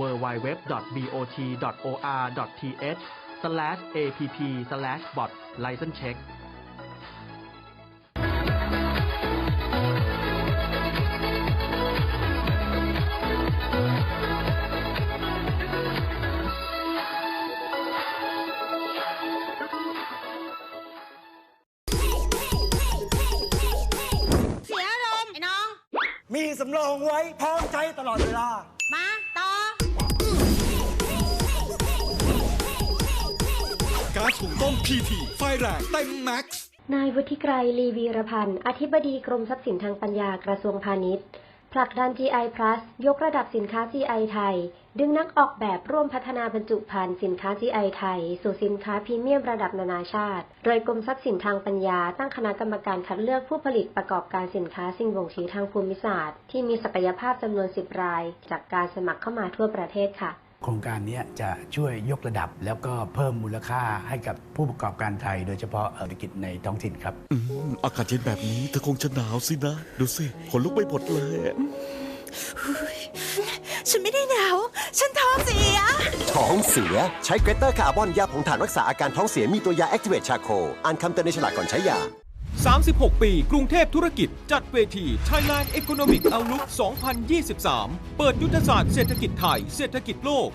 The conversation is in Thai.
www.bot.or.th/app/bot license check เสียอารมณ์ไอ้น้องมีสำรองไว้พร้อมใช้ตลอดเวลา มาาถุงต้มพีทีไฟแรงเต็มแม็กซ์นายวุฒิไกรลีวีรพันธ์ อธิบดีกรมทรัพย์สินทางปัญญากระทรวงพาณิชย์ ผลักดัน GI Plus ยกระดับสินค้า GI ไทย ดึงนักออกแบบร่วมพัฒนาบรรจุภัณฑ์สินค้า GI ไทย สู่สินค้าพรีเมียมระดับนานาชาติ โดยกรมทรัพย์สินทางปัญญา ตั้งคณะกรรมการคัดเลือกผู้ผลิตประกอบการสินค้าสิ่งบ่งชี้ทางภูมิศาสตร์ ที่มีศักยภาพจำนวน 10 ราย จากการสมัครเข้ามาทั่วประเทศค่ะ โครงการเนี้ยจะช่วยยกระดับ แล้วก็เพิ่มมูลค่าให้กับผู้ประกอบการไทย โดยเฉพาะเศรษฐกิจในท้องถิ่นครับอืมอากาศเย็นแบบนี้เธอคงจะหนาวสินะ ดูสิขนลุกไปหมดเลย ฉันไม่ได้หนาว ฉันท้องเสีย ท้องเสีย ใช้เกรเตอร์คาร์บอนยาผงถ่านรักษาอาการท้องเสียมีตัวยาแอคทีเวตชาโคอ่านคำเตือนในฉลากก่อนใช้ยา 36 ปี กรุงเทพธุรกิจ จัดเวที Thailand Economic Outlook 2023 เปิดยุทธศาสตร์เศรษฐกิจไทย เศรษฐกิจโลก